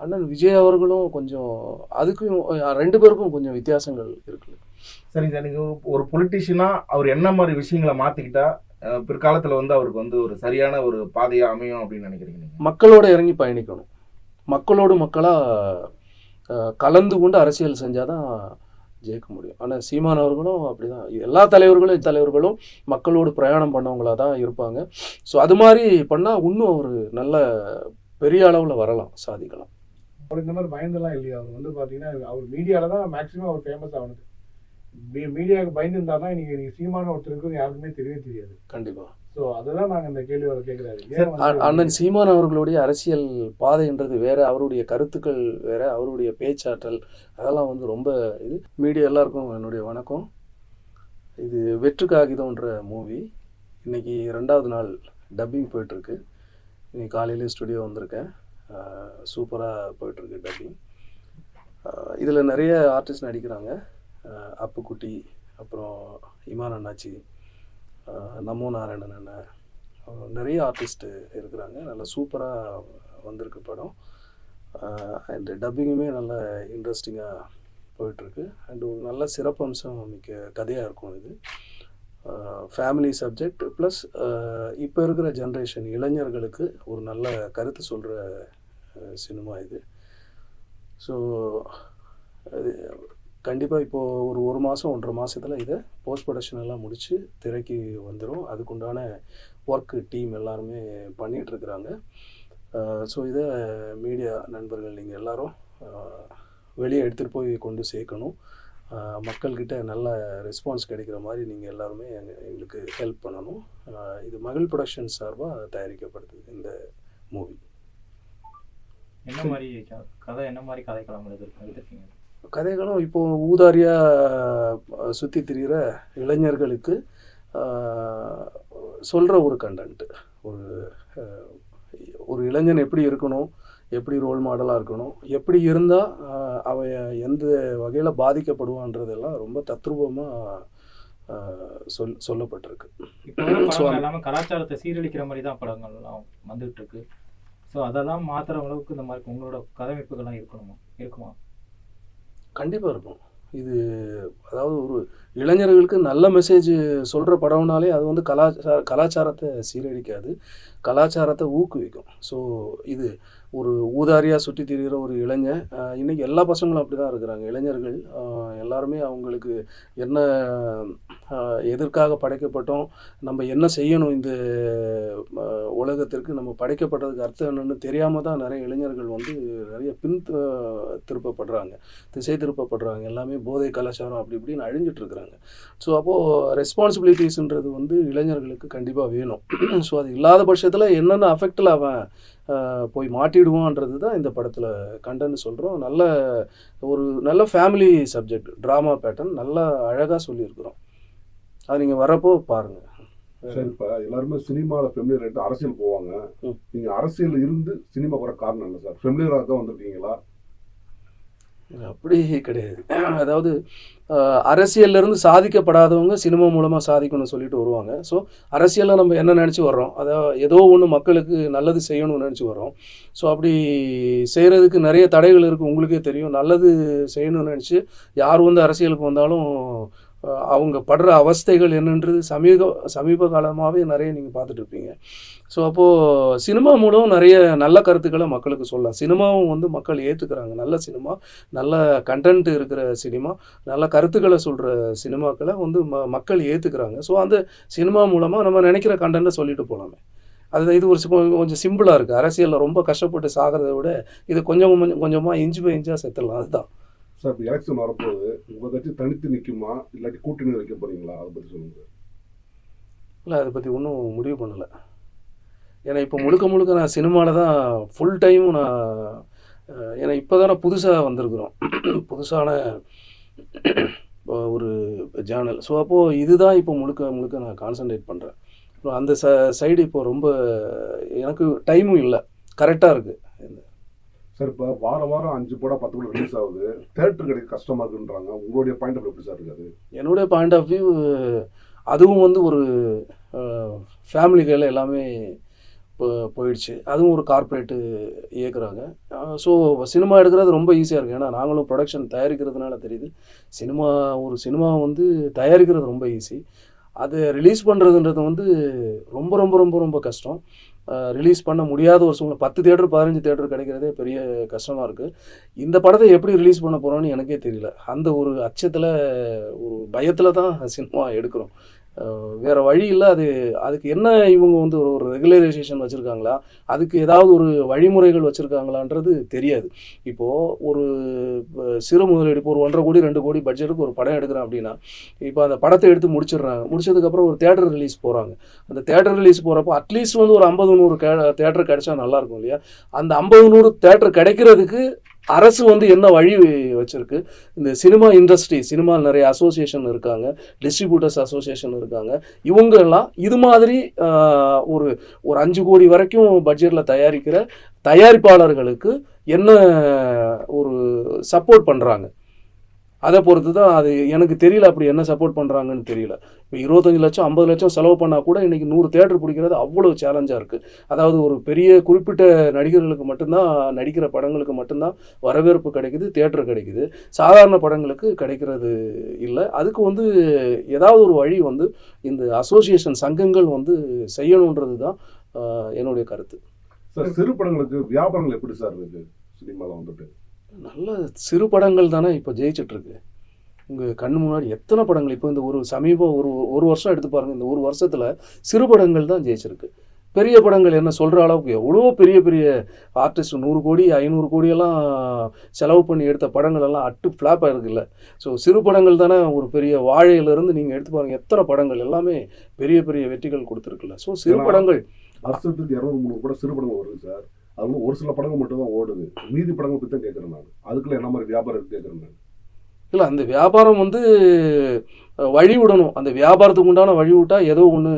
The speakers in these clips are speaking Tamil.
அண்ணன் விஜய் அவர்களும் கொஞ்சம் அதுக்கும் ரெண்டு பேருக்கும் கொஞ்சம் வித்தியாசங்கள் இருக்குது சரிங்க சார் நீங்க ஒரு- ஒரு பொலிட்டிஷியனா அவர் என்ன மாதிரி விஷயங்களை மாத்திக்கிட்டா அஹ், பிற்காலத்துல வந்து அவருக்கு வந்து ஒரு சரியான ஒரு பாதையா அமையும் அப்படின்னு நினைக்கிறீங்க மக்களோட இறங்கி பயணிக்கணும். மக்களோடு மக்களாக கலந்து கொண்டு அரசியல் செஞ்சால் தான் ஜெயிக்க முடியும். ஆனால் சீமான் அவர்களும் அப்படிதான். எல்லா தலைவர்களும் தலைவர்களும் மக்களோடு பிரயாணம் பண்ணவங்களா தான் இருப்பாங்க. ஸோ அது மாதிரி பண்ணால் இன்னும் ஒரு நல்ல பெரிய அளவில் வரலாம் சாதிக்கலாம். அவர் இந்த மாதிரி பயந்தெல்லாம் இல்லையா? அவர் வந்து பார்த்தீங்கன்னா அவர் மீடியாவில் தான் மேக்ஸிமம் அவர் ஃபேமஸ் ஆனது. மீ- மீடியாவுக்கு பயந்துருந்தாருன்னா இன்னைக்கு நீங்க சீமான ஒருத்தர் இருக்கிறது யாருக்குமே தெரியவே தெரியாது. கண்டிப்பாக ஸோ அதுதான் நாங்கள் இந்த கேள்வி அவர் கேட்குறாரு அண்ணன் சீமான் அவர்களுடைய அரசியல் பாதைன்றது வேற அவருடைய கருத்துக்கள் வேற அவருடைய பேச்சாற்றல் அதெல்லாம் வந்து ரொம்ப இது. மீடியா எல்லாருக்கும் என்னுடைய வணக்கம். இது வெற்று காகிதம்ன்ற மூவி. இன்னைக்கு ரெண்டாவது நாள் டப்பிங் போயிட்டுருக்கு. இன்னைக்கு காலையிலே ஸ்டுடியோ வந்திருக்கேன். சூப்பராக போயிட்டுருக்கு டப்பிங் இதில் நிறைய ஆர்டிஸ்ட் நடிக்கிறாங்க. அப்புக்குட்டி அப்புறம் இமான் அண்ணாச்சி நமோ நாராயணன் அண்ணன் நிறைய ஆர்டிஸ்ட்டு இருக்கிறாங்க. நல்ல சூப்பராக வந்திருக்கு படம். அண்ட் டப்பிங்குமே நல்ல இன்ட்ரெஸ்டிங்காக போயிட்டுருக்கு. அண்ட் ஒரு நல்ல சிறப்பம்சம் மிக்க கதையாக இருக்கும் இது. ஃபேமிலி சப்ஜெக்ட் ப்ளஸ் இப்போ இருக்கிற ஜென்ரேஷன் இளைஞர்களுக்கு ஒரு நல்ல கருத்து சொல்கிற சினிமா இது. ஸோ அது கண்டிப்பாக இப்போது ஒரு ஒரு மாதம் ஒன்றரை மாதத்தில் இதை போஸ்ட் ப்ரொடக்ஷன் எல்லாம் முடித்து திரைக்கு வந்துடும் அதுக்குண்டான ஒர்க்கு டீம் எல்லாருமே பண்ணிகிட்ருக்குறாங்க ஸோ இதை மீடியா நண்பர்கள் நீங்கள் எல்லோரும் வெளியே எடுத்துகிட்டு போய் கொண்டு சேர்க்கணும். மக்கள்கிட்ட நல்ல ரெஸ்பான்ஸ் கிடைக்கிற மாதிரி நீங்கள் எல்லாருமே எங்களுக்கு ஹெல்ப் பண்ணணும். இது மகள் ப்ரொடக்ஷன் சார்பாக தயாரிக்கப்படுது இந்த மூவி என்ன மாதிரி கதை என்ன மாதிரி கதைக்களம் எழுதிருக்கீங்க கதைகளும் இப்போ ஊதாரியாக சுற்றி திரிகிற இளைஞர்களுக்கு சொல்கிற ஒரு கண்டென்ட் ஒரு ஒரு இளைஞன் எப்படி இருக்கணும்? எப்படி ரோல் மாடலாக இருக்கணும்? எப்படி இருந்தால் அவன் எந்த வகையில் பாதிக்கப்படுவான்றதெல்லாம் ரொம்ப தத்ரூபமாக சொல் சொல்லப்பட்டிருக்கு. இப்போ கலாச்சாரத்தை சீரழிக்கிற மாதிரி தான் படங்கள் எல்லாம் வந்துட்டு இருக்கு. ஸோ அதெல்லாம் மாற்றுற அளவுக்கு இந்த மாதிரி உங்களோட கதமைப்புகள்லாம் இருக்கணுமா? இருக்குமா? கண்டிப்பாக இருக்கும். இது அதாவது ஒரு இளைஞர்களுக்கு நல்ல மெசேஜ் சொல்கிற படம்னாலே அது வந்து கலாச்சார கலாச்சாரத்தை சீரழிக்காது. கலாச்சாரத்தை ஊக்குவிக்கும். ஸோ இது ஒரு ஊதாரியாக சுற்றி திரிகிற ஒரு இளைஞன் இன்றைக்கி எல்லா பசங்களும் அப்படி தான் இருக்கிறாங்க. இளைஞர்கள் எல்லாருமே அவங்களுக்கு என்ன எதற்காக படைக்கப்பட்டோம் நம்ம என்ன செய்யணும் இந்த உலகத்திற்கு நம்ம படைக்கப்பட்டதுக்கு அர்த்தம் என்னன்னு தெரியாமல் தான் நிறைய இளைஞர்கள் வந்து நிறைய பின் திருப்பப்படுறாங்க. திசை திருப்பப்படுறாங்க. எல்லாமே போதை கலாச்சாரம் அப்படி இப்படின்னு அழிஞ்சிட்டு இருக்கிறாங்க. ஸோ அப்போது ரெஸ்பான்சிபிலிட்டிஸ்ன்றது வந்து இளைஞர்களுக்கு கண்டிப்பாக வேணும். ஸோ அது இல்லாத பட்சத்தில் என்னென்ன அஃபெக்டில் அவன் போய் மாட்டிடுவான்றது தான் இந்த படத்தில் கண்டன்னு சொல்கிறோம் நல்ல ஒரு நல்ல ஃபேமிலி சப்ஜெக்ட் ட்ராமா பேட்டர்ன் நல்லா அழகாக சொல்லியிருக்கிறோம். அது நீங்கள் வரப்போ பாருங்கள் சரி இப்ப எல்லாருமே சினிமாவில் ஃபெமிலியர் ஆகிட்டு அரசியல் போவாங்க. ம். நீங்க அரசியல் இருந்து சினிமா வர காரணம் என்ன சார்? ஃபெமிலியராக தான் வந்திருக்கீங்களா? அப்படி கிடையாது. அதாவது அஹ், அரசியல்ல இருந்து சாதிக்கப்படாதவங்க சினிமா மூலமாக சாதிக்கணும்னு சொல்லிட்டு வருவாங்க. ஸோ அரசியலில் நம்ம என்ன நினச்சி வர்றோம்? அதாவது ஏதோ ஒன்று மக்களுக்கு நல்லது செய்யணும்னு நினச்சி வர்றோம். ஸோ அப்படி செய்கிறதுக்கு நிறைய தடைகள் இருக்குது உங்களுக்கே தெரியும். நல்லது செய்யணும்னு நினச்சி யார் வந்து அரசியலுக்கு வந்தாலும் அவங்க படுற அவஸ்தைகள் என்னன்றது சமீப சமீப காலமாகவே நிறைய நீங்கள் பார்த்துட்டு இருப்பீங்க. ஸோ அப்போது சினிமா மூலம் நிறைய நல்ல கருத்துக்களை மக்களுக்கு சொல்லலாம். சினிமாவும் வந்து மக்கள் ஏற்றுக்கிறாங்க நல்ல சினிமா நல்ல கண்டென்ட் இருக்கிற சினிமா நல்ல கருத்துக்களை சொல்கிற சினிமாக்களை வந்து ம மக்கள் ஏற்றுக்கிறாங்க ஸோ அந்த சினிமா மூலமாக நம்ம நினைக்கிற கண்டென்ட்டை சொல்லிட்டு போகலாமே அது இது ஒரு கொஞ்சம் சிம்பிளாக இருக்குது அரசியலில் ரொம்ப கஷ்டப்பட்டு சாகிறத விட இது கொஞ்சம் கொஞ்சம் கொஞ்சமாக இஞ்சி பை இஞ்சாக செத்துடலாம். அதுதான். சார் இப்போ எலெக்ஷன் வரப்போகுது. உங்கள் கட்சி தனித்து நிற்குமா இல்லாட்டி கூட்டணி வைக்க போகிறீங்களா அதை பற்றி சொல்லுங்க. இல்லை அதை பற்றி ஒன்றும் முடிவு பண்ணலை. ஏன்னா இப்போ முழுக்க முழுக்க நான் சினிமாவில் தான் ஃபுல் டைம் நான் ஏன்னா இப்போ தானே புதுசாக வந்திருக்கிறோம். புதுசான ஒரு ஜேர்னல் ஸோ அப்போது இதுதான் இப்போ முழுக்க முழுக்க நான் கான்சன்ட்ரேட் பண்ணுறேன் அந்த ச சைடு இப்போ ரொம்ப எனக்கு டைமும் இல்லை. கரெக்டாக இருக்குது சார் இப்போ வார வாரம் அஞ்சு படம் பத்து படம் ரிலீஸ் ஆகுது. தேட்டர் கிடைக்க கஷ்டமாக இருக்குன்றாங்க. உங்களுடைய பாயிண்ட் ஆஃப் எப்படி சார் இருக்காது என்னுடைய பாயிண்ட் ஆஃப் வியூ அதுவும் வந்து ஒரு ஃபேமிலி கையில் எல்லாமே போ- போயிடுச்சு. அதுவும் ஒரு கார்ப்பரேட்டு இயக்குறாங்க. ஸோ சினிமா எடுக்கிறது ரொம்ப ஈஸியாக இருக்குது ஏன்னா நாங்களும் ப்ரொடக்ஷன் தயாரிக்கிறதுனால தெரியுது. சினிமா ஒரு சினிமா வந்து தயாரிக்கிறது ரொம்ப ஈஸி அதை ரிலீஸ் பண்ணுறதுன்றது வந்து ரொம்ப ரொம்ப ரொம்ப ரொம்ப கஷ்டம். ரிலீஸ் பண்ண முடியாத ஒரு சூழ்நிலை. பத்து தேட்டர் பதினஞ்சு தேட்டர் கிடைக்கிறதே பெரிய கஷ்டமாக இருக்குது இந்த படத்தை எப்படி ரிலீஸ் பண்ண போகிறோன்னு எனக்கே தெரியல. அந்த ஒரு அச்சத்தில் ஒரு பயத்தில் தான் சினிமா எடுக்கிறோம். வேறு வழி இல்லை. அது அதுக்கு என்ன இவங்க வந்து ஒரு ஒரு ரெகுலரைசேஷன் வச்சுருக்காங்களா? அதுக்கு ஏதாவது ஒரு வழிமுறைகள் வச்சுருக்காங்களான்றது தெரியாது. இப்போது ஒரு சிறு முதலீடு இப்போ ஒரு ஒன்றரை கோடி ரெண்டு கோடி பட்ஜெட்டுக்கு ஒரு படம் எடுக்கிறேன் அப்படின்னா இப்போ அந்த படத்தை எடுத்து முடிச்சிடுறாங்க. முடிச்சதுக்கப்புறம் ஒரு தேட்டர் ரிலீஸ் போகிறாங்க அந்த தேட்டர் ரிலீஸ் போகிறப்போ அட்லீஸ்ட் வந்து ஒரு ஐம்பது நூறு கே தேட்டர் கிடைச்சா நல்லாயிருக்கும் இல்லையா? அந்த ஐம்பது நூறு தேட்டர் கிடைக்கிறதுக்கு அரசு வந்து என்ன வழி வச்சிருக்கு? இந்த சினிமா இண்டஸ்ட்ரி சினிமாவில் நிறைய அசோசியேஷன் இருக்காங்க டிஸ்ட்ரிபியூட்டர்ஸ் அசோசியேஷன் இருக்காங்க. இவங்கெல்லாம் இது மாதிரி ஒரு ஒரு அஞ்சு கோடி வரைக்கும் பட்ஜெட்டில் தயாரிக்கிற தயாரிப்பாளர்களுக்கு என்ன ஒரு சப்போர்ட் பண்ணுறாங்க அதை பொறுத்து தான் அது எனக்கு தெரியல அப்படி என்ன சப்போர்ட் பண்ணுறாங்கன்னு தெரியல. இப்போ இருபத்தஞ்சு லட்சம் ஐம்பது லட்சம் செலவு பண்ணால் கூட இன்றைக்கி நூறு தேட்டர் பிடிக்கிறது அவ்வளோ சேலஞ்சாக இருக்குது அதாவது ஒரு பெரிய குறிப்பிட்ட நடிகர்களுக்கு மட்டும்தான் நடிக்கிற படங்களுக்கு மட்டும்தான் வரவேற்பு கிடைக்குது தேட்டர் கிடைக்குது. சாதாரண படங்களுக்கு கிடைக்கிறது இல்லை. அதுக்கு வந்து ஏதாவது ஒரு வழி வந்து இந்த அசோசியேஷன் சங்கங்கள் வந்து செய்யணுன்றது தான் என்னுடைய கருத்து. சார் சிறு படங்களுக்கு வியாபாரங்கள் எப்படி சார் இருக்குது சினிமாவில் வந்துட்டு. நல்ல சிறு படங்கள் தானே இப்போ ஜெயிச்சிட்டு இருக்கு உங்கள் கண்ணு முன்னாடி எத்தனை படங்கள்? இப்போ இந்த ஒரு சமீபம் ஒரு ஒரு வருஷம் எடுத்து பாருங்க இந்த ஒரு வருஷத்தில் சிறு படங்கள் தான் ஜெயிச்சிருக்கு. பெரிய படங்கள் என்ன சொல்கிற அளவுக்கு எவ்வளோ பெரிய பெரிய ஆர்டிஸ்ட் நூறு கோடி ஐநூறு கோடியெல்லாம் செலவு பண்ணி எடுத்த படங்கள் எல்லாம் அட்டு ஃப்ளாப்பாக இருக்குல்ல ஸோ சிறு படங்கள் தானே ஒரு பெரிய வாழையிலேருந்து நீங்கள் எடுத்து பாருங்க எத்தனை படங்கள் எல்லாமே பெரிய பெரிய வெற்றிகள் கொடுத்துருக்குல்ல ஸோ சிறு படங்கள் வருஷத்துக்கு இரநூறு முந்நூறு கூட சிறு படங்கள் வருது சார். அது வந்து ஒரு சில படங்கள் மட்டும் தான் ஓடுது. மீதி படங்கள் பற்றி தான் கேட்குறேன் நான். அதுக்குள்ள என்ன மாதிரி வியாபாரம் கேட்குறேன் நான். இல்லை அந்த வியாபாரம் வந்து வழி விடணும் அந்த வியாபாரத்துக்கு உண்டான வழி விட்டால் ஏதோ ஒன்று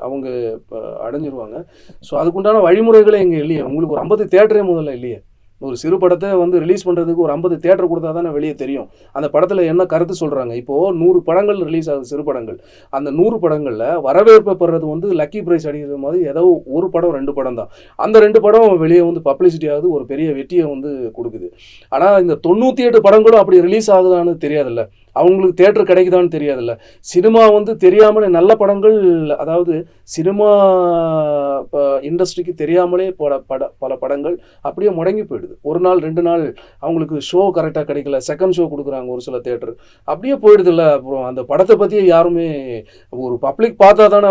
அவங்க அஹ், அடைஞ்சிருவாங்க. ஸோ அதுக்குண்டான வழிமுறைகளே இங்கே இல்லையே. உங்களுக்கு ஒரு ஐம்பது தேட்டரே முதல்ல இல்லையே. ஒரு சிறு படத்தை வந்து ரிலீஸ் பண்ணுறதுக்கு ஒரு ஐம்பது தேட்டர் கொடுத்தா தானே வெளியே தெரியும். அந்த படத்தில் என்ன கருத்து சொல்கிறாங்க இப்போது நூறு படங்கள் ரிலீஸ் ஆகுது சிறு படங்கள். அந்த நூறு படங்களில் வரவேற்பை பெறது வந்து லக்கி ப்ரைஸ் அடிக்கிற மாதிரி ஏதோ ஒரு படம் ரெண்டு படம் தான். அந்த ரெண்டு படம் வெளியே வந்து பப்ளிசிட்டி ஆகுது ஒரு பெரிய வெற்றியை வந்து கொடுக்குது. ஆனால் இந்த தொண்ணூற்றி எட்டு படங்களும் அப்படி ரிலீஸ் ஆகுதான்னு தெரியாதுல்ல. அவங்களுக்கு தேட்டர் கிடைக்குதான்னு தெரியாதுல்ல. சினிமா வந்து தெரியாமலே நல்ல படங்கள் அதாவது சினிமா இண்டஸ்ட்ரிக்கு தெரியாமலே பல பட பல படங்கள் அப்படியே முடங்கி போயிடுது. ஒரு நாள் ரெண்டு நாள் அவங்களுக்கு ஷோ கரெக்டாக கிடைக்கல. செகண்ட் ஷோ கொடுக்குறாங்க ஒரு சில தேட்டர் அப்படியே போயிடுதுல்ல. அப்புறம் அந்த படத்தை பற்றி யாருமே ஒரு பப்ளிக் பார்த்தா தானே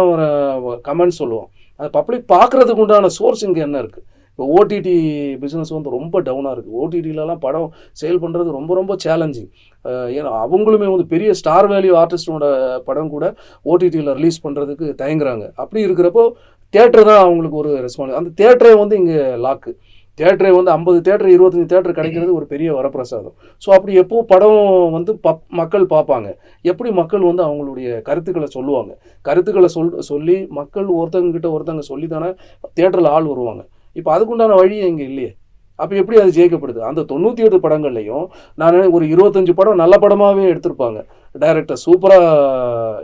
கமெண்ட் சொல்லுவோம் அந்த பப்ளிக் பார்க்குறதுக்கு உண்டான சோர்ஸ் இங்கே என்ன இருக்குது இப்போ ஓடிடி பிஸ்னஸ் வந்து ரொம்ப டவுனாக இருக்குது ஓடிடிலலாம் படம் சேல் பண்ணுறது ரொம்ப ரொம்ப சேலஞ்சிங் ஏன்னா அவங்களுமே வந்து பெரிய ஸ்டார் வேல்யூ ஆர்டிஸ்டோட படம் கூட ஓடிடியில் ரிலீஸ் பண்ணுறதுக்கு தயங்குறாங்க. அப்படி இருக்கிறப்போ தேட்டர் தான் அவங்களுக்கு ஒரு ரெஸ்பான்ஸ் அந்த தேட்டரே வந்து இங்கே லாக்கு தேட்டரே வந்து ஐம்பது தேட்டர் இருபத்தஞ்சி தேட்டர் கிடைக்கிறது ஒரு பெரிய வரப்பிரசாதம். ஸோ அப்படி எப்போ படம் வந்து பப் மக்கள் பார்ப்பாங்க. எப்படி மக்கள் வந்து அவங்களுடைய கருத்துக்களை சொல்லுவாங்க? கருத்துக்களை சொல் சொல்லி மக்கள் ஒருத்தங்க கிட்ட ஒருத்தங்க சொல்லி தானே தேட்டரில் ஆள் வருவாங்க. இப்போ அதுக்குண்டான வழியே இங்கே இல்லையே. அப்போ எப்படி அது ஜெயிக்கப்படுது? அந்த தொண்ணூற்றி எட்டு படங்கள்லையும் நான் ஒரு இருபத்தஞ்சு படம் நல்ல படமாகவே எடுத்திருப்பாங்க. டைரக்டர் சூப்பராக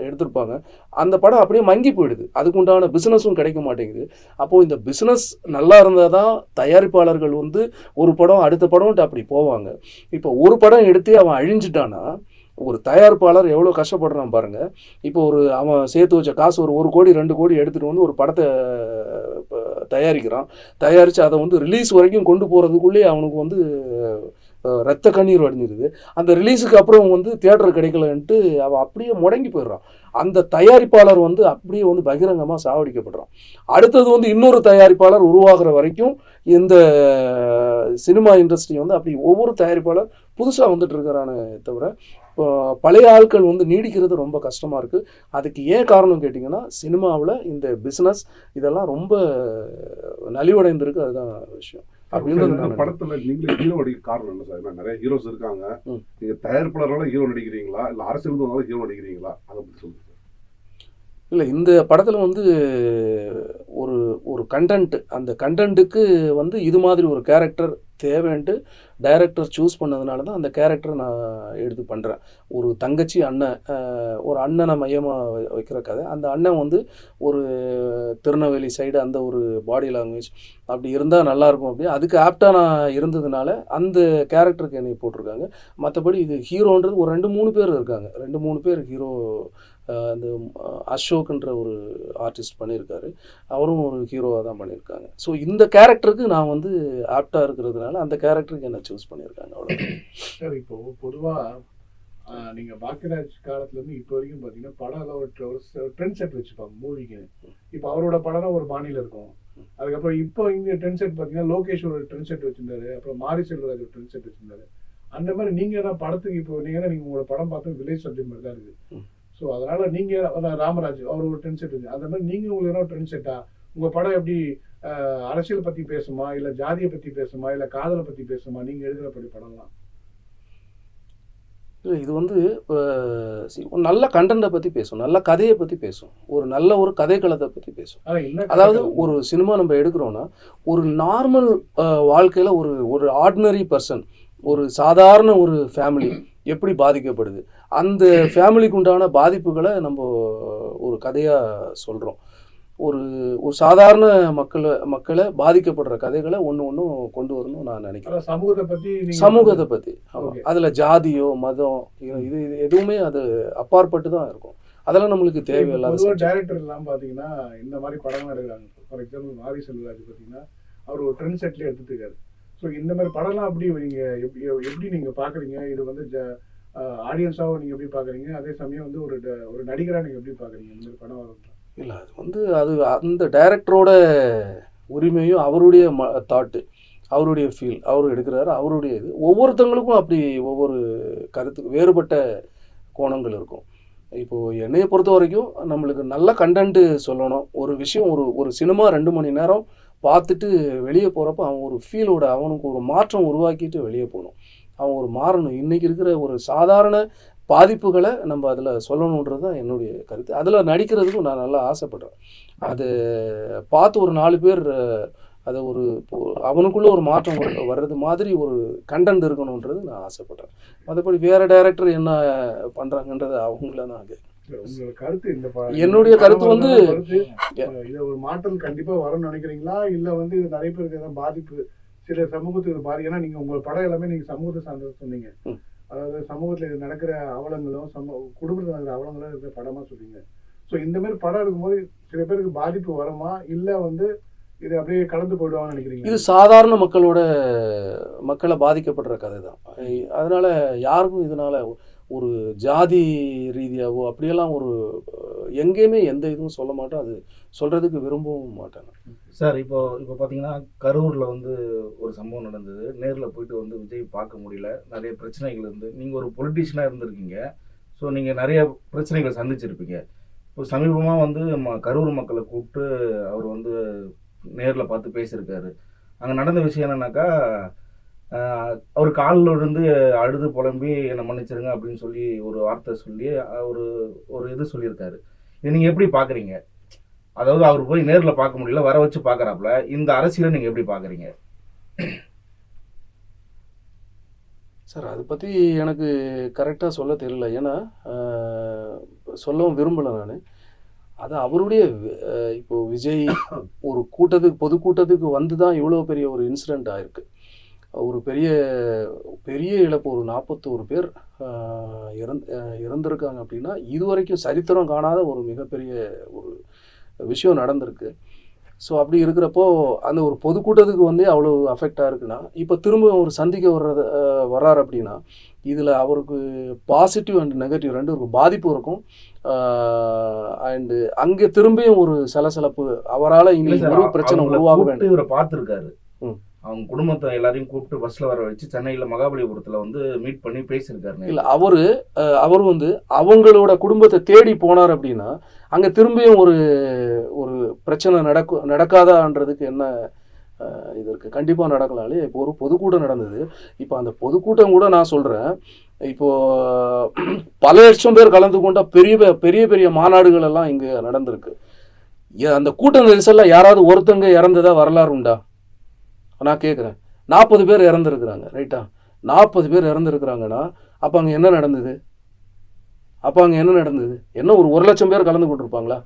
எடுத்திருப்பாங்க. அந்த படம் அப்படியே மங்கி போயிடுது. அதுக்குண்டான பிஸ்னஸும் கிடைக்க மாட்டேங்குது. அப்போது இந்த பிஸ்னஸ் நல்லா இருந்தால் தான் தயாரிப்பாளர்கள் வந்து ஒரு படம் அடுத்த படம்ட்டு அப்படி போவாங்க. இப்போ ஒரு படம் எடுத்து அவன் அழிஞ்சிட்டான்னா ஒரு தயாரிப்பாளர் எவ்வளோ கஷ்டப்படுறான் பாருங்க. இப்போ ஒரு அவன் சேர்த்து வச்ச காசு ஒரு ஒரு கோடி ரெண்டு கோடி எடுத்துகிட்டு வந்து ஒரு படத்தை தயாரிக்கிறான். தயாரித்து அதை வந்து ரிலீஸ் வரைக்கும் கொண்டு போகிறதுக்குள்ளேயே அவனுக்கு வந்து ரத்த கண்ணீர் வடிஞ்சிருது. அந்த ரிலீஸுக்கு அப்புறம் வந்து தியேட்டர் கிடைக்கலன்ட்டு அவன் அப்படியே முடங்கி போயிடுறான். அந்த தயாரிப்பாளர் வந்து அப்படியே வந்து பகிரங்கமாக சாவடிக்கப்படுறான். அடுத்தது வந்து இன்னொரு தயாரிப்பாளர் உருவாகிற வரைக்கும் இந்த சினிமா இண்டஸ்ட்ரி வந்து அப்படி ஒவ்வொரு தயாரிப்பாளர் புதுசாக வந்துட்டு இருக்கிறானே தவிர பழைய ஆட்கள் வந்து நீடிக்கிறது ரொம்ப கஷ்டமாக இருக்குது அதுக்கு ஏன் காரணம் கேட்டிங்கன்னா சினிமாவில் இந்த பிஸ்னஸ் இதெல்லாம் ரொம்ப நலிவடைந்திருக்கு. அதுதான் விஷயம். படத்துல நீங்களே ஹீரோ நடிக்க காரணம் என்ன சார்? நிறைய ஹீரோஸ் இருக்காங்க. நீங்க தயாரிப்பாளரால ஹீரோ நடிக்கிறீங்களா? இல்ல அரசியல் ஹீரோ நடிக்கிறீங்களா? அதை பத்தி சொல்லுங்க இல்லை இந்த படத்தில் வந்து ஒரு ஒரு கண்டென்ட் அந்த கண்டென்ட்டுக்கு வந்து இது மாதிரி ஒரு கேரக்டர் தேவைன்ட்டு டைரக்டர் சூஸ் பண்ணதுனால தான் அந்த கேரக்டரை நான் எடுத்து பண்ணுறேன் ஒரு தங்கச்சி அண்ணன் ஒரு அண்ணனை மையமாக வைக்கிற கதை. அந்த அண்ணன் வந்து ஒரு திருநெல்வேலி சைடு அந்த ஒரு பாடி லாங்குவேஜ் அப்படி இருந்தால் நல்லாயிருக்கும் அப்படி அதுக்கு ஆப்டாக நான் இருந்ததுனால அந்த கேரக்டருக்கு என்னை போட்டிருக்காங்க. மற்றபடி இது ஹீரோன்றது ஒரு ரெண்டு மூணு பேர் இருக்காங்க. ரெண்டு மூணு பேர் ஹீரோ அந்த அசோக்ன்ற ஒரு ஆர்டிஸ்ட் பண்ணியிருக்காரு அவரும் ஒரு ஹீரோவாக தான் பண்ணியிருக்காங்க ஸோ இந்த கேரக்டருக்கு நான் வந்து ஆப்டாக இருக்கிறதுனால அந்த கேரக்டருக்கு என்ன சூஸ் பண்ணியிருக்காங்க அவ்வளோ சார் இப்போ பொதுவாக நீங்கள் பாக்கியராஜ் காலத்துலேருந்து இப்போ வரைக்கும் பார்த்தீங்கன்னா படம் ஒரு ட்ரெண்ட் செட் வச்சுப்பாங்க மூவிக்கு. இப்போ அவரோட படம் ஒரு பாணியில் இருக்கும். அதுக்கப்புறம் இப்போ இங்கே ட்ரெண்ட் செட் பார்த்தீங்கன்னா லோகேஷ் ஒரு ட்ரெண்ட் செட் வச்சிருந்தாரு. அப்புறம் மாரி செல்வராஜ் ஒரு ட்ரெண்ட் செட் வச்சிருந்தாரு. அந்த மாதிரி நீங்கள் தான் படத்துக்கு இப்போ நீங்கள் நீங்கள் உங்களோட படம் பார்த்து வில்லேஜ் சப்ஜெக்ட் மாதிரி தான் இருக்குது ஸோ அதனால நீங்க அதான் ராமராஜ் அவர் ஒரு ட்ரெண்ட் செட் வச்சு அந்த மாதிரி நீங்க உங்களுக்கு என்ன ட்ரெண்ட் செட்டா உங்க படம் எப்படி அரசியல் பத்தி பேசுமா? இல்ல ஜாதியை பத்தி பேசுமா? இல்ல காதலை பத்தி பேசுமா? நீங்க எடுக்கிற படி படம்லாம். இல்லை இது வந்து ஒரு நல்ல கண்டென்ட்டை பற்றி பேசும். நல்ல கதையை பற்றி பேசும். ஒரு நல்ல ஒரு கதைக்களத்தை பற்றி பேசும். அதாவது ஒரு சினிமா நம்ம எடுக்கிறோன்னா ஒரு நார்மல் வாழ்க்கையில் ஒரு ஒரு ஆர்டினரி பர்சன் ஒரு சாதாரண ஒரு ஃபேமிலி எப்படி பாதிக்கப்படுது? அந்த ஃபேமிலிக்கு உண்டான பாதிப்புகளை நம்ம ஒரு கதையாக சொல்கிறோம் ஒரு ஒரு சாதாரண மக்களை மக்களை பாதிக்கப்படுற கதைகளை ஒன்று ஒன்றும் கொண்டு வரணும்னு நான் நினைக்கிறேன். சமூகத்தை நீங்க சமூகத்தை பற்றி. அதில் ஜாதியோ மதம் இது இது எதுவுமே அது அப்பாற்பட்டு தான் இருக்கும். அதெல்லாம் நம்மளுக்கு தேவையில்லாத. டைரக்டர் எல்லாம் பாத்தீங்கன்னா இந்த மாதிரி படம்லாம் எடுக்கிறாங்க. ஃபார் எக்ஸாம்பிள் மாரி செல்வராஜ் பாத்தீங்கன்னா அவர் ஒரு ட்ரெண்ட் செட்ல எடுத்துட்டு இருக்காரு. ஸோ இந்த மாதிரி படம்லாம் அப்படி நீங்க எப்படி எப்படி நீங்க பாக்குறீங்க? இது வந்து ஆடியன்ஸாகவும் நீங்கள் எப்படி பார்க்குறீங்க அதே சமயம் வந்து ஒரு ட- ஒரு நடிகராக நீங்கள் எப்படி பார்க்குறீங்க இந்த மாதிரி படம் வரும் இல்லை அது வந்து அது அந்த டைரக்டரோட உரிமையும் அவருடைய ம தாட்டு அவருடைய ஃபீல் அவர் எடுக்கிறாரு அவருடைய இது. ஒவ்வொருத்தங்களுக்கும் அப்படி ஒவ்வொரு கருத்துக்கு வேறுபட்ட கோணங்கள் இருக்கும். இப்போது என்னையை பொறுத்த வரைக்கும் நம்மளுக்கு நல்ல கண்டென்ட்டு சொல்லணும். ஒரு விஷயம் ஒரு ஒரு சினிமா ரெண்டு மணி நேரம் பார்த்துட்டு வெளியே போகிறப்ப அவன் ஒரு ஃபீலோட அவனுக்கு ஒரு மாற்றம் உருவாக்கிட்டு வெளியே போகணும். அவன் ஒரு மாறணும். இன்றைக்கி இருக்கிற ஒரு சாதாரண பாதிப்புகளை நம்ம அதில் சொல்லணுன்றது தான் என்னுடைய கருத்து. அதில் நடிக்கிறதுக்கும் நான் நல்லா ஆசைப்படுறேன். அது பார்த்து ஒரு நாலு பேர் அதை ஒரு அவனுக்குள்ள ஒரு மாற்றம் வர- வர்றது மாதிரி ஒரு கண்டென்ட் இருக்கணுன்றது நான் ஆசைப்படுறேன். மற்றபடி வேறு டைரக்டர் என்ன பண்ணுறாங்கன்றது அவங்கள நான் கருத்து இந்த என்னுடைய கருத்து வந்து- இதை ஒரு மாற்றம் கண்டிப்பா வரும்னு நினைக்கிறீங்களா? இல்ல வந்து இது நிறைய பேருக்கு பாதிப்பு சில சமூகத்துக்கு பாதி. ஏன்னா நீங்க உங்க படம் எல்லாமே நீங்க சமூகத்தை சார்ந்தது சொன்னீங்க. அதாவது சமூகத்துல இது நடக்கிற அவலங்களும் சமூக குடும்பத்துல நடக்கிற அவலங்களும் இருக்கிற படமா சொல்றீங்க. ஸோ இந்த மாதிரி படம் இருக்கும்போது சில பேருக்கு பாதிப்பு வருமா? இல்ல வந்து இது அப்படியே கலந்து போயிடுவாங்கன்னு நினைக்கிறீங்க? இது சாதாரண மக்களோட மக்களை பாதிக்கப்படுற கதை தான். அதனால் யாருக்கும் இதனால் ஒரு ஜாதி ரீதியாவோ அப்படியெல்லாம் ஒரு எங்கேயுமே எந்த இதுவும் சொல்ல மாட்டோம். அது சொல்கிறதுக்கு விரும்பவும் மாட்டேன் சார் இப்போ இப்போ பார்த்தீங்கன்னா கரூரில் வந்து ஒரு சம்பவம் நடந்தது. நேரில் போயிட்டு வந்து விஜய் பார்க்க முடியல. நிறைய பிரச்சனைகள் இருந்து நீங்கள் ஒரு பொலிட்டீஷியனாக இருந்திருக்கீங்க. ஸோ நீங்கள் நிறைய பிரச்சனைகளை சந்திச்சிருப்பீங்க. இப்போ சமீபமாக வந்து ம கரூர் மக்களை கூப்பிட்டு அவர் வந்து நேரில் பார்த்து பேசியிருக்காரு. அங்கே நடந்த விஷயம் என்னன்னாக்கா அவர் காலில் விழுந்து அழுது புலம்பி என்னை மன்னிச்சிருங்க அப்படின்னு சொல்லி ஒரு வார்த்தை சொல்லி ஒரு ஒரு இது சொல்லியிருக்காரு. இது நீங்கள் எப்படி பார்க்குறீங்க அதாவது அவர் போய் நேரில் பார்க்க முடியல வர வச்சு பார்க்குறாப்புல இந்த அரசியலை நீங்கள் எப்படி பார்க்குறீங்க சார் அதை பற்றி எனக்கு கரெக்டாக சொல்ல தெரியல. ஏன்னா சொல்லவும் விரும்பலை நான். அது அவருடைய இப்போ விஜய் ஒரு கூட்டத்துக்கு பொதுக்கூட்டத்துக்கு வந்து தான் இவ்வளோ பெரிய ஒரு இன்சிடெண்ட் ஆயிருக்கு. ஒரு பெரிய பெரிய இழப்பு ஒரு நாற்பத்தோரு பேர் அஹ், இறந்திருக்காங்க அப்படின்னா இதுவரைக்கும் சரித்திரம் காணாத ஒரு மிகப்பெரிய ஒரு விஷயம் நடந்திருக்கு. ஸோ அப்படி இருக்கிறப்போ அந்த ஒரு பொதுக்கூட்டத்துக்கு வந்து அவ்வளோ அஃபெக்டாக இருக்குன்னா இப்போ திரும்ப ஒரு சந்திக்க வர்றது வர்றாரு அப்படின்னா இதில் அவருக்கு பாசிட்டிவ் அண்ட் நெகட்டிவ் ரெண்டும் இருக்கும் பாதிப்பு இருக்கும். அண்டு அங்கே திரும்பியும் ஒரு சலசலப்பு அவரால் இனி சார், ஒரு பிரச்சனை உருவாக வேண்டும். இவரை பார்த்துருக்காரு. ம். அவங்க குடும்பத்தை எல்லாரையும் கூப்பிட்டு பஸ்ல வர வச்சு சென்னையில மகாபலிபுரத்துல வந்து மீட் பண்ணி பேசியிருக்காரு இல்லை அவர் அவரு அவர் வந்து அவங்களோட குடும்பத்தை தேடி போனார் அப்படின்னா அங்கே திரும்பியும் ஒரு ஒரு பிரச்சனை நடக்கும் நடக்காதான்றதுக்கு என்ன அஹ், இது இருக்குது கண்டிப்பாக நடக்கலாலே இப்போ ஒரு பொதுக்கூட்டம் நடந்தது. இப்போ அந்த பொதுக்கூட்டம் கூட நான் சொல்கிறேன் இப்போ பல லட்சம் பேர் கலந்து கொண்ட பெரிய பெரிய பெரிய மாநாடுகள் எல்லாம் இங்கே நடந்திருக்கு. ஏ- அந்த கூட்ட நெரிசலில் யாராவது ஒருத்தங்க இறந்ததா வரலாறு உண்டா? நான் கேட்குறேன் நாற்பது பேர் இறந்துருக்குறாங்க ரைட்டா நாற்பது பேர் இறந்துருக்குறாங்கன்னா அப்போ அங்கே என்ன நடந்தது? அப்போ அங்கே என்ன நடந்தது? என்ன ஒரு ஒரு லட்சம் பேர் கலந்து கொண்டிருப்பாங்களா?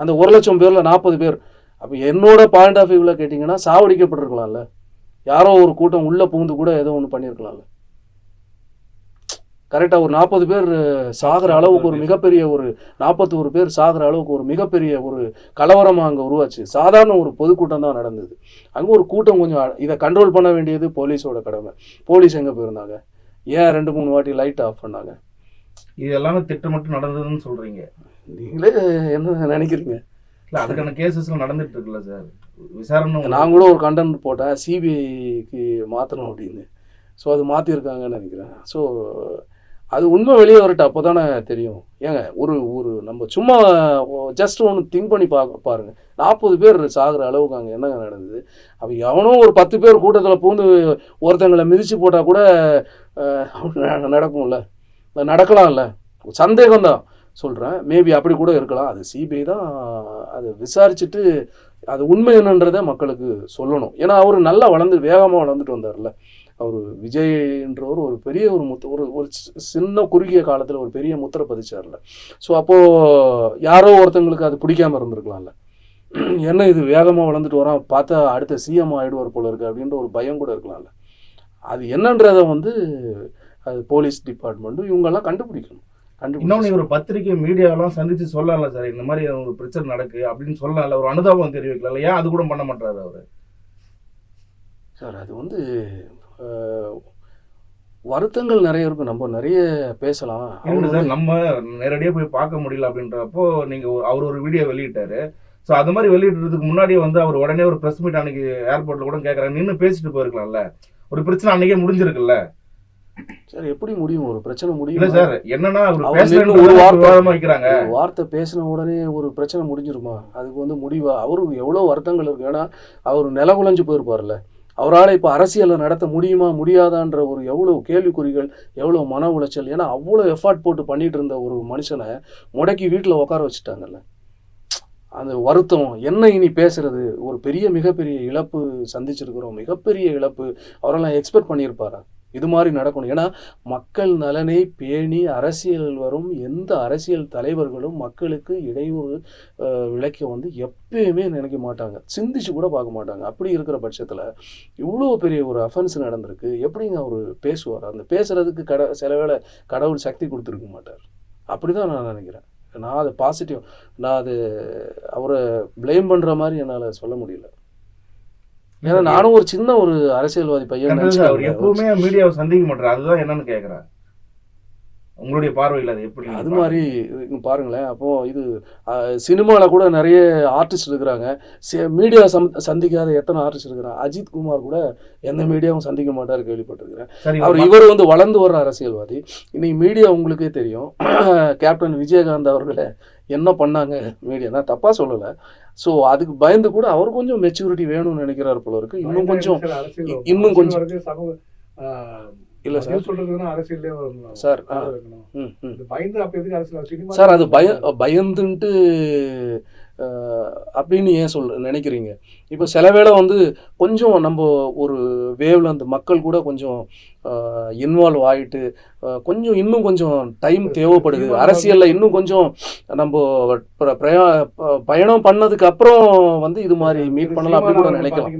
அந்த ஒரு லட்சம் பேரில் நாற்பது பேர் அப்போ என்னோட பாயிண்ட் ஆஃப் வியூவில் கேட்டிங்கன்னா சாவடிக்கப்பட்டிருக்கலாம்ல. யாரோ ஒரு கூட்டம் உள்ளே புகுந்து கூட ஏதோ ஒன்று பண்ணியிருக்கலாம்ல கரெக்டாக ஒரு நாற்பது பேர் சாகிற அளவுக்கு ஒரு மிகப்பெரிய ஒரு நாற்பத்தோரு பேர் சாகிற அளவுக்கு ஒரு மிகப்பெரிய ஒரு கலவரமாக அங்கே உருவாச்சு. சாதாரண ஒரு பொதுக்கூட்டம் தான் நடந்தது. அங்கே ஒரு கூட்டம் கொஞ்சம் இதை கண்ட்ரோல் பண்ண வேண்டியது போலீஸோட கடமை. போலீஸ் எங்கே போயிருந்தாங்க? ஏன் ரெண்டு மூணு வாட்டி லைட் ஆஃப் பண்ணாங்க? இது எல்லாமே திட்டமிட்டு நடந்ததுன்னு சொல்றீங்க. நீங்களே என்ன நினைக்கிறீங்க? இல்ல அதுக்கான கேசஸ்லாம் நடந்துட்டு இருக்குல்ல சார் விசாரணை நான் கூட ஒரு கண்டென்ட் போட்டேன் சிபிஐக்கு மாற்றணும் அப்படின்னு. ஸோ அது மாற்றிருக்காங்கன்னு நினைக்கிறேன். ஸோ அது உண்மை வெளியே வரட்டும் அப்போ தானே தெரியும். ஏங்க ஒரு ஒரு நம்ம சும்மா ஜஸ்ட் ஒன்று திங்க் பண்ணி பா பாருங்க. நாற்பது பேர் சாகிற அளவுக்கு அங்கே என்னங்க நடந்தது? அப்போ எவனோ ஒரு பத்து பேர் கூட்டத்தில் பூந்து ஒருத்தங்களை மிதித்து போட்டால் கூட நடக்கும்ல. நடக்கலாம்ல. சந்தேகம் தான் சொல்கிறேன் மேபி அப்படி கூட இருக்கலாம். அது சிபிஐ தான் அதை விசாரிச்சுட்டு அது உண்மை என்னன்றதை மக்களுக்கு சொல்லணும். ஏன்னா அவர் நல்லா வளர்ந்து வேகமாக வளர்ந்துட்டு வந்தார்ல அவர் விஜய்ன்றவர் ஒரு பெரிய ஒரு முத்த ஒரு ஒரு சின்ன குறுகிய காலத்தில் ஒரு பெரிய முத்திரை பதிச்சார்ல. ஸோ அப்போது யாரோ ஒருத்தங்களுக்கு அது பிடிக்காம இருந்திருக்கலாம்ல. என்ன இது வேகமாக வளர்ந்துட்டு வரான் பார்த்தா அடுத்த சிஎம் ஆயிடுவார் போல இருக்கு அப்படின்ற ஒரு பயம் கூட இருக்கலாம்ல. அது என்னன்றதை வந்து அது போலீஸ் டிபார்ட்மெண்ட்டும் இவங்கெல்லாம் கண்டுபிடிக்கணும். கண்டுபிடிச்சு ஒரு பத்திரிக்கை மீடியாவெல்லாம் சந்திச்சு சொல்லலாம்ல சார் இந்த மாதிரி ஒரு பிரச்சனை நடக்கு அப்படின்னு சொல்லலாம்ல ஒரு அனுதாபம் தெரிவிக்கலாம்ல ஏன் அது கூட பண்ண மாட்டாரு அவரு? சார் அது வந்து வருத்தங்கள் நிறைய இருக்கும். நம்ம நிறைய பேசலாம். இல்ல வந்து- சார் நம்ம நேரடியா போய் பார்க்க முடியல அப்படின்றப்போ நீங்க ஒரு- அவர் ஒரு வீடியோ வெளியிட்டாரு. ஸோ அது மாதிரி வெளியிடுறதுக்கு முன்னாடியே வந்து அவர் உடனே ஒரு பிரஸ் மீட் அன்னைக்கு ஏர்போர்ட்ல கூட கேட்கறாரு நின்று பேசிட்டு போயிருக்கலாம்ல. ஒரு பிரச்சனை அன்னைக்கே முடிஞ்சிருக்குல்ல. சார் எப்படி முடியும்? ஒரு பிரச்சனை இல்ல முடியும் சார் என்னன்னா ஒரு வார்த்தை- வைக்கிறாங்க. வார்த்தை பேசின உடனே ஒரு பிரச்சனை முடிஞ்சிருமா அதுக்கு வந்து முடிவா? அவருக்கு எவ்வளோ வருத்தங்கள் இருக்கு. ஏன்னா அவர் நில குலைஞ்சு போயிருப்பார்ல அவரால் இப்போ அரசியலை நடத்த முடியுமா முடியாதான்ற ஒரு எவ்வளோ கேள்விக்குறிகள் எவ்வளோ மன உளைச்சல் ஏன்னா அவ்வளோ எஃபர்ட் போட்டு பண்ணிட்டு இருந்த ஒரு மனுஷனை முடக்கி வீட்டில் உட்கார வச்சுட்டாங்கல்ல. அந்த வருத்தம். என்ன இனி பேசுறது? ஒரு பெரிய மிகப்பெரிய இழப்பு சந்திச்சிருக்கிறோம். மிகப்பெரிய இழப்பு. அவரெல்லாம் எக்ஸ்பெக்ட் பண்ணியிருப்பாரா? இது மாதிரி நடக்கணும். ஏன்னா மக்கள் நலனை பேணி அரசியல் வரும் எந்த அரசியல் தலைவர்களும் மக்களுக்கு இடையூறு அஹ், விளைக்க வந்து எப்பயுமே நினைக்க மாட்டாங்க. சிந்திச்சு கூட பார்க்க மாட்டாங்க. அப்படி இருக்கிற பட்சத்தில் இவ்வளோ பெரிய ஒரு அஃபென்ஸ் நடந்திருக்கு. எப்படிங்க அவர் பேசுவார்? அந்த பேசுகிறதுக்கு கட சில வேளை கடவுள் சக்தி கொடுத்துருக்க மாட்டார். அப்படி தான் நான் நினைக்கிறேன். நான் அது பாசிட்டிவ் நான் அது அவரை ப்ளேம் பண்ணுற மாதிரி என்னால் சொல்ல முடியல. ஏன்னா நானும் ஒரு சின்ன ஒரு அரசியல்வாதி பையன் அவர் எப்பவுமே மீடியாவை சந்திக்க மாட்டாரு. அதுதான் என்னன்னு கேக்குறேன் உங்களுடைய பார்வையில் அது எப்படி அது மாதிரி பாருங்களேன். அப்போ இது சினிமாவில் கூட நிறைய ஆர்டிஸ்ட் இருக்கிறாங்க. மீடியா சம் சந்திக்காத எத்தனை ஆர்டிஸ்ட் இருக்கிறாங்க? அஜித் குமார் கூட எந்த மீடியாவும் சந்திக்க மாட்டார் கேள்விப்பட்டிருக்கிறேன். அவர் இவர் வந்து வளர்ந்து வர்ற அரசியல்வாதி. இன்னைக்கு மீடியா உங்களுக்கே தெரியும். கேப்டன் விஜயகாந்த் அவர்களை என்ன பண்ணாங்க? மீடியா நான் தப்பாக சொல்லலை. ஸோ அதுக்கு பயந்து கூட அவர் கொஞ்சம் மெச்சூரிட்டி வேணும்னு நினைக்கிறார் போல இருக்கு. இன்னும் கொஞ்சம் இன்னும் கொஞ்சம். அரசியல் இல்லை சார். சொல்றதுன்னா அரசியல்லே வரணும். சார், பயந்து அப்ப எதுக்கு அரசியல் சார் அது பய பயந்துன்ட்டு அப்படின்னு ஏன் சொல் நினைக்கிறீங்க? இப்போ சில வேளை வந்து கொஞ்சம் நம்ம ஒரு வேவ்ல அந்த மக்கள் கூட கொஞ்சம் இன்வால்வ் ஆகிட்டு கொஞ்சம் இன்னும் கொஞ்சம் டைம் தேவைப்படுது. அரசியலில் இன்னும் கொஞ்சம் நம்ம பிர- பிரயா- பயணம் பண்ணதுக்கு அப்புறம் வந்து இது மாதிரி மீட் பண்ணலாம் அப்படின்னு கூட நினைக்கலாம்.